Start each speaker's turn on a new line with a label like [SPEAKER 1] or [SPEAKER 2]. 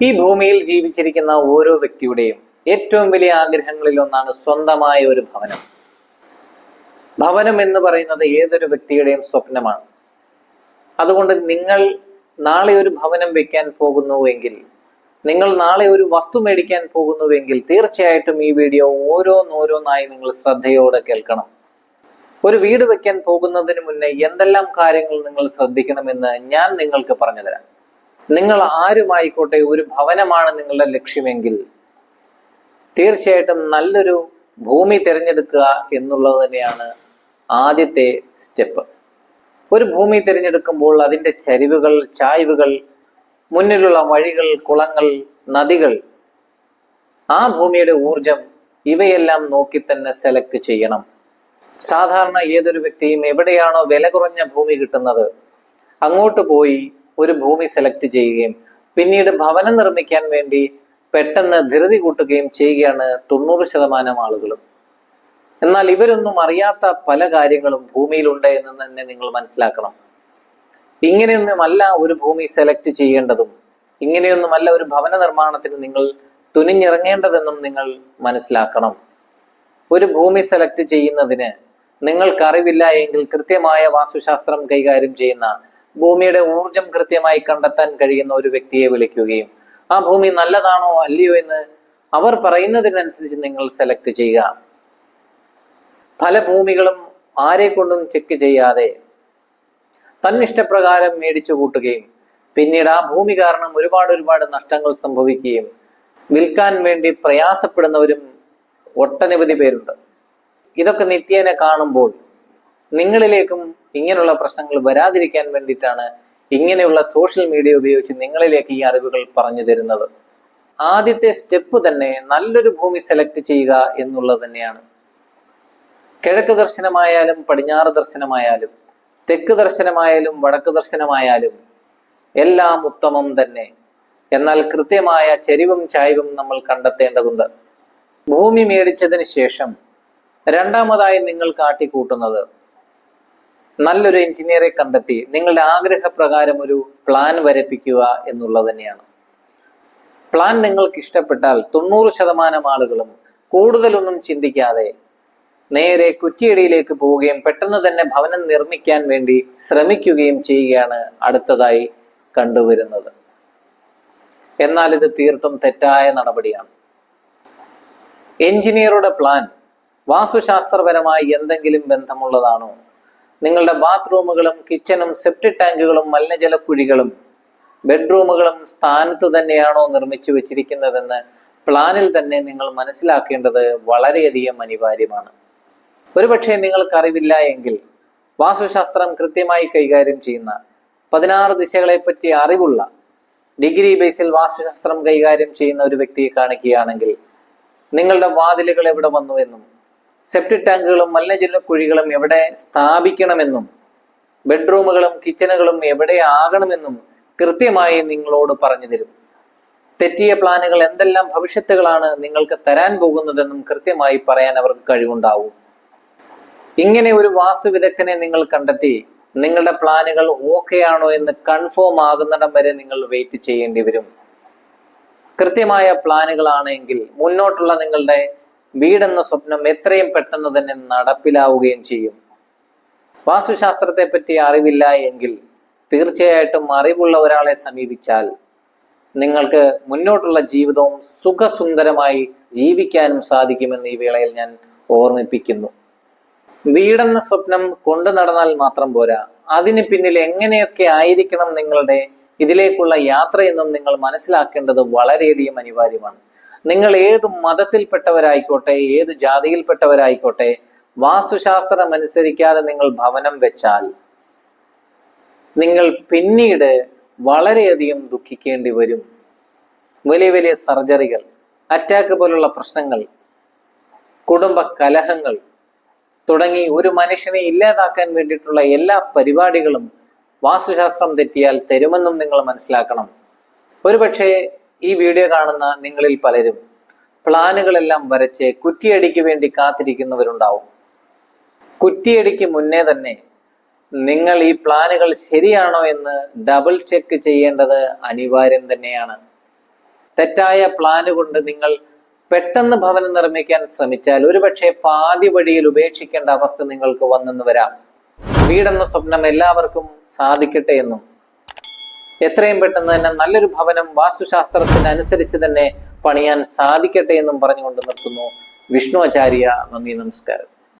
[SPEAKER 1] ഈ ഭൂമിയിൽ ജീവിച്ചിരിക്കുന്ന ഓരോ വ്യക്തിയുടെയും ഏറ്റവും വലിയ ആഗ്രഹങ്ങളിൽ ഒന്നാണ് സ്വന്തമായ ഒരു ഭവനം. ഭവനം എന്ന് പറയുന്നത് ഏതൊരു വ്യക്തിയുടെയും സ്വപ്നമാണ്. അതുകൊണ്ട് നിങ്ങൾ നാളെ ഒരു ഭവനം വെക്കാൻ പോകുന്നുവെങ്കിൽ നിങ്ങൾ നാളെ ഒരു വസ്തു മേടിക്കാൻ പോകുന്നുവെങ്കിൽ തീർച്ചയായിട്ടും ഈ വീഡിയോ ഓരോന്നോരോന്നായി നിങ്ങൾ ശ്രദ്ധയോടെ കേൾക്കണം. ഒരു വീട് വെക്കാൻ പോകുന്നതിന് മുന്നേ എന്തെല്ലാം കാര്യങ്ങൾ നിങ്ങൾ ശ്രദ്ധിക്കണമെന്ന് ഞാൻ നിങ്ങൾക്ക് പറഞ്ഞു തരാം. നിങ്ങൾ ആരുമായിക്കോട്ടെ ഒരു ഭവനമാണ് നിങ്ങളുടെ ലക്ഷ്യമെങ്കിൽ തീർച്ചയായിട്ടും നല്ലൊരു ഭൂമി തിരഞ്ഞെടുക്കുക എന്നുള്ളത് തന്നെയാണ് ആദ്യത്തെ സ്റ്റെപ്പ്. ഒരു ഭൂമി തിരഞ്ഞെടുക്കുമ്പോൾ അതിന്റെ ചരിവുകൾ ചായ്വുകൾ മുന്നിലുള്ള വഴികൾ കുളങ്ങൾ നദികൾ ആ ഭൂമിയുടെ ഊർജം ഇവയെല്ലാം നോക്കി തന്നെ സെലക്ട് ചെയ്യണം. സാധാരണ ഏതൊരു വ്യക്തിയും എവിടെയാണോ വില കുറഞ്ഞ ഭൂമി കിട്ടുന്നത് അങ്ങോട്ട് പോയി ഒരു ഭൂമി സെലക്ട് ചെയ്യുകയും പിന്നീട് ഭവനം നിർമ്മിക്കാൻ വേണ്ടി പെട്ടെന്ന് ധൃതി കൂട്ടുകയും ചെയ്യുകയാണ് തൊണ്ണൂറ് ശതമാനം ആളുകളും. എന്നാൽ ഇവരൊന്നും അറിയാത്ത പല കാര്യങ്ങളും ഭൂമിയിലുണ്ട് എന്ന് തന്നെ നിങ്ങൾ മനസ്സിലാക്കണം. ഇങ്ങനെയൊന്നുമല്ല ഒരു ഭൂമി സെലക്ട് ചെയ്യേണ്ടതും ഇങ്ങനെയൊന്നുമല്ല ഒരു ഭവന നിർമ്മാണത്തിന് നിങ്ങൾ തുനിഞ്ഞിറങ്ങേണ്ടതെന്നും നിങ്ങൾ മനസ്സിലാക്കണം. ഒരു ഭൂമി സെലക്ട് ചെയ്യുന്നതിന് നിങ്ങൾക്ക് അറിവില്ല എങ്കിൽ കൃത്യമായ വാസ്തുശാസ്ത്രം കൈകാര്യം ചെയ്യുന്ന ഭൂമിയുടെ ഊർജം കൃത്യമായി കണ്ടെത്താൻ കഴിയുന്ന ഒരു വ്യക്തിയെ വിളിക്കുകയും ആ ഭൂമി നല്ലതാണോ അല്ലയോ എന്ന് അവർ പറയുന്നതിനനുസരിച്ച് നിങ്ങൾ സെലക്ട് ചെയ്യുക. പല ഭൂമികളും ആരെ കൊണ്ടും ചെക്ക് ചെയ്യാതെ തന്നിഷ്ടപ്രകാരം മേടിച്ചു കൂട്ടുകയും പിന്നീട് ആ ഭൂമി കാരണം ഒരുപാട് ഒരുപാട് നഷ്ടങ്ങൾ സംഭവിക്കുകയും വിൽക്കാൻ വേണ്ടി പ്രയാസപ്പെടുന്നവരും ഒട്ടനവധി പേരുണ്ട്. ഇതൊക്കെ നിത്യേന കാണുമ്പോൾ നിങ്ങളിലേക്കും ഇങ്ങനെയുള്ള പ്രശ്നങ്ങൾ വരാതിരിക്കാൻ വേണ്ടിയിട്ടാണ് ഇങ്ങനെയുള്ള സോഷ്യൽ മീഡിയ ഉപയോഗിച്ച് നിങ്ങളിലേക്ക് ഈ അറിവുകൾ പറഞ്ഞു തരുന്നത്. ആദ്യത്തെ സ്റ്റെപ്പ് തന്നെ നല്ലൊരു ഭൂമി സെലക്ട് ചെയ്യുക എന്നുള്ളത് തന്നെയാണ്. കിഴക്ക് ദർശനമായാലും പടിഞ്ഞാറ് ദർശനമായാലും തെക്ക് ദർശനമായാലും വടക്ക് ദർശനമായാലും എല്ലാം ഉത്തമം തന്നെ. എന്നാൽ കൃത്യമായ ചരിവും ചായവും നമ്മൾ കണ്ടെത്തേണ്ടതുണ്ട്. ഭൂമി മേടിച്ചതിന് ശേഷം രണ്ടാമതായി നിങ്ങൾ കാട്ടിക്കൂട്ടുന്നത് നല്ലൊരു എഞ്ചിനീയറെ കണ്ടെത്തി നിങ്ങളുടെ ആഗ്രഹപ്രകാരം ഒരു പ്ലാൻ വരപ്പിക്കുക എന്നുള്ളത് തന്നെയാണ്. പ്ലാൻ നിങ്ങൾക്ക് ഇഷ്ടപ്പെട്ടാൽ തൊണ്ണൂറ് ശതമാനം ആളുകളും കൂടുതലൊന്നും ചിന്തിക്കാതെ നേരെ കുറ്റിയടിയിലേക്ക് പോവുകയും പെട്ടെന്ന് തന്നെ ഭവനം നിർമ്മിക്കാൻ വേണ്ടി ശ്രമിക്കുകയും ചെയ്യുകയാണ് അടുത്തതായി കണ്ടുവരുന്നത്. എന്നാൽ ഇത് തീർത്തും തെറ്റായ നടപടിയാണ്. എഞ്ചിനീയറുടെ പ്ലാൻ വാസ്തുശാസ്ത്രപരമായി എന്തെങ്കിലും ബന്ധമുള്ളതാണോ? നിങ്ങളുടെ ബാത്റൂമുകളും കിച്ചണും സെപ്റ്റിക് ടാങ്കുകളും മലിനജലക്കുഴികളും ബെഡ്റൂമുകളും സ്ഥാനത്ത് തന്നെയാണോ നിർമ്മിച്ചു വെച്ചിരിക്കുന്നതെന്ന് പ്ലാനിൽ തന്നെ നിങ്ങൾ മനസ്സിലാക്കേണ്ടത് വളരെയധികം അനിവാര്യമാണ്. ഒരുപക്ഷെ നിങ്ങൾക്ക് അറിവില്ല എങ്കിൽ വാസ്തുശാസ്ത്രം കൃത്യമായി കൈകാര്യം ചെയ്യുന്ന പതിനാറ് ദിശകളെ പറ്റി അറിവുള്ള ഡിഗ്രി ബേസിൽ വാസ്തുശാസ്ത്രം കൈകാര്യം ചെയ്യുന്ന ഒരു വ്യക്തിയെ കാണിക്കുകയാണെങ്കിൽ നിങ്ങളുടെ വാതിലുകൾ എവിടെ വന്നു എന്നും സെപ്റ്റിക് ടാങ്കുകളും മലിനജല കുഴികളും എവിടെ സ്ഥാപിക്കണമെന്നും ബെഡ്റൂമുകളും കിച്ചണുകളും എവിടെ ആകണമെന്നും കൃത്യമായി നിങ്ങളോട് പറഞ്ഞു തരും. തെറ്റിയ പ്ലാനുകൾ എന്തെല്ലാം ഭവിഷ്യത്തുകളാണ് നിങ്ങൾക്ക് തരാൻ പോകുന്നതെന്നും കൃത്യമായി പറയാൻ അവർക്ക് കഴിവുണ്ടാവും. ഇങ്ങനെ ഒരു വാസ്തു വിദഗ്ധനെ നിങ്ങൾ കണ്ടെത്തി നിങ്ങളുടെ പ്ലാനുകൾ ഓക്കെ ആണോ എന്ന് കൺഫേം ആകുന്നിടം വരെ നിങ്ങൾ വെയിറ്റ് ചെയ്യേണ്ടി വരും. കൃത്യമായ പ്ലാനുകളാണെങ്കിൽ മുന്നോട്ടുള്ള നിങ്ങളുടെ വീടെന്ന സ്വപ്നം എത്രയും പെട്ടെന്ന് തന്നെ നടപ്പിലാവുകയും ചെയ്യും. വാസ്തുശാസ്ത്രത്തെ പറ്റി അറിവില്ല എങ്കിൽ തീർച്ചയായിട്ടും അറിവുള്ള ഒരാളെ സമീപിച്ചാൽ നിങ്ങൾക്ക് മുന്നോട്ടുള്ള ജീവിതവും സുഖസുന്ദരമായി ജീവിക്കാനും സാധിക്കുമെന്ന് ഈ വേളയിൽ ഞാൻ ഓർമ്മിപ്പിക്കുന്നു. വീടെന്ന സ്വപ്നം കൊണ്ടു നടന്നാൽ മാത്രം പോരാ. അതിന് പിന്നിൽ എങ്ങനെയൊക്കെ ആയിരിക്കണം നിങ്ങളുടെ ഇതിലേക്കുള്ള യാത്രയെന്നും നിങ്ങൾ മനസ്സിലാക്കേണ്ടത് വളരെയധികം അനിവാര്യമാണ്. നിങ്ങൾ ഏത് മതത്തിൽപ്പെട്ടവരായിക്കോട്ടെ ഏത് ജാതിയിൽപ്പെട്ടവരായിക്കോട്ടെ വാസ്തുശാസ്ത്രം അനുസരിക്കാതെ നിങ്ങൾ ഭവനം വെച്ചാൽ നിങ്ങൾ പിന്നീട് വളരെയധികം ദുഃഖിക്കേണ്ടി വരും. വലിയ വലിയ സർജറികൾ അറ്റാക്ക് പോലുള്ള പ്രശ്നങ്ങൾ കുടുംബ കലഹങ്ങൾ തുടങ്ങി ഒരു മനുഷ്യനെ ഇല്ലാതാക്കാൻ വേണ്ടിയിട്ടുള്ള എല്ലാ പരിപാടികളും വാസ്തുശാസ്ത്രം തെറ്റിയാൽ തരുമെന്നും നിങ്ങൾ മനസ്സിലാക്കണം. ഒരുപക്ഷെ ഈ വീഡിയോ കാണുന്ന നിങ്ങളിൽ പലരും പ്ലാനുകളെല്ലാം വരച്ച് കുറ്റിയടിക്ക് വേണ്ടി കാത്തിരിക്കുന്നവരുണ്ടാവും. കുറ്റിയടിക്ക് മുന്നേ തന്നെ നിങ്ങൾ ഈ പ്ലാനുകൾ ശരിയാണോ എന്ന് ഡബിൾ ചെക്ക് ചെയ്യേണ്ടത് അനിവാര്യം തന്നെയാണ്. തെറ്റായ പ്ലാന് കൊണ്ട് നിങ്ങൾ പെട്ടെന്ന് ഭവനം നിർമ്മിക്കാൻ ശ്രമിച്ചാൽ ഒരുപക്ഷെ പാതി വഴിയിൽ ഉപേക്ഷിക്കേണ്ട അവസ്ഥ നിങ്ങൾക്ക് വന്നെന്ന് വരാം. വീടെന്ന സ്വപ്നം എല്ലാവർക്കും സാധിക്കട്ടെ എന്നും. എത്രയും പെട്ടെന്ന് തന്നെ നല്ലൊരു ഭവനം വാസ്തുശാസ്ത്രത്തിന് അനുസരിച്ച് തന്നെ പണിയാൻ സാധിക്കട്ടെ എന്നും പറഞ്ഞുകൊണ്ട് നിർത്തുന്നു. വിഷ്ണു ആചാര്യ നന്ദി നമസ്കാരം.